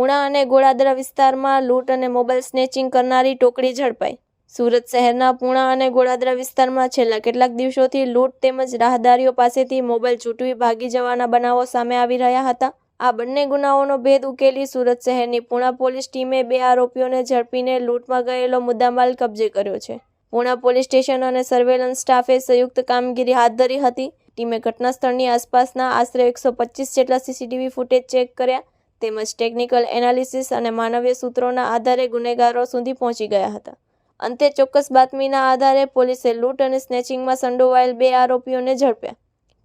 પુણા અને ગોળાદરા વિસ્તારમાં લૂંટ અને મોબાઈલ સ્નેચિંગ કરનારી ટોકડી ઝડપાઈ. સુરત શહેરના પુણા અને ગોળાદરા વિસ્તારમાં છેલ્લા કેટલાક દિવસોથી લૂંટ તેમજ રાહદારીઓ પાસેથી મોબાઈલ ચૂંટવી ભાગી જવાના બનાવો સામે આવી રહ્યા હતા. આ બંને ગુનાઓનો ભેદ ઉકેલી સુરત શહેરની પુણા પોલીસ ટીમે બે આરોપીઓને ઝડપીને લૂંટમાં ગયેલો મુદ્દામાલ કબજે કર્યો છે. પુણા પોલીસ સ્ટેશન અને સર્વેલન્સ સ્ટાફે સંયુક્ત કામગીરી હાથ ધરી હતી. ટીમે ઘટના સ્થળની આસપાસના આશરે એકસો પચીસ જેટલા સીસીટીવી ફૂટેજ ચેક કર્યા. તેમજ ટેકનિકલ એનાલિસિસ અને માનવીય સૂત્રોના આધારે ગુનેગારો સુધી પહોંચી ગયા હતા. અંતે ચોક્કસ બાતમીના આધારે પોલીસે લૂંટ અને સ્નેચિંગમાં સંડોવાયેલ બે આરોપીઓને ઝડપ્યા.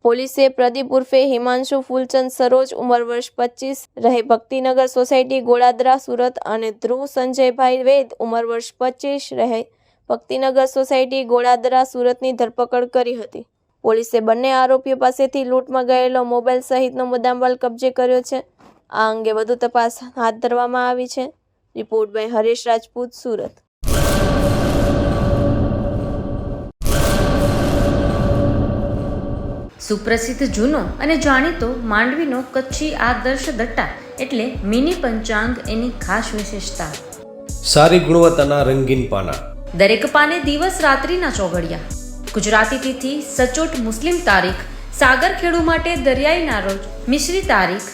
પોલીસે પ્રદીપ ઉર્ફે હિમાંશુ ફૂલચંદ સરોજ ઉંમર વર્ષ પચીસ, રહે ભક્તિનગર સોસાયટી ગોળાદરા, સુરત અને ધ્રુવ સંજયભાઈ વેદ ઉંમર વર્ષ પચીસ, રહે ભક્તિનગર સોસાયટી ગોળાદરા, સુરતની ધરપકડ કરી હતી. પોલીસે બંને આરોપીઓ પાસેથી લૂંટમાં ગયેલો મોબાઈલ સહિતનો મુદ્દામાલ કબજે કર્યો છે. આ અંગે વધુ તપાસ હાથ ધરવામાં આવી છે. Report by Haresh Rajput Surat. સુપ્રસિદ્ધ જૂનો અને જાણીતો માંડવીનો કચ્છી આદર્શ દટ્ટા એટલે મિની પંચાંગ એની ખાસ વિશેષતા. સારી ગુણવત્તાના રંગીન પાના. દરેક પાને દિવસ રાત્રિના ચોઘડિયા. ગુજરાતી તિથિ સચોટ મુસ્લિમ તારીખ સાગર ખેડુ માટે દરિયાઈના રોજ મિશ્રી તારીખ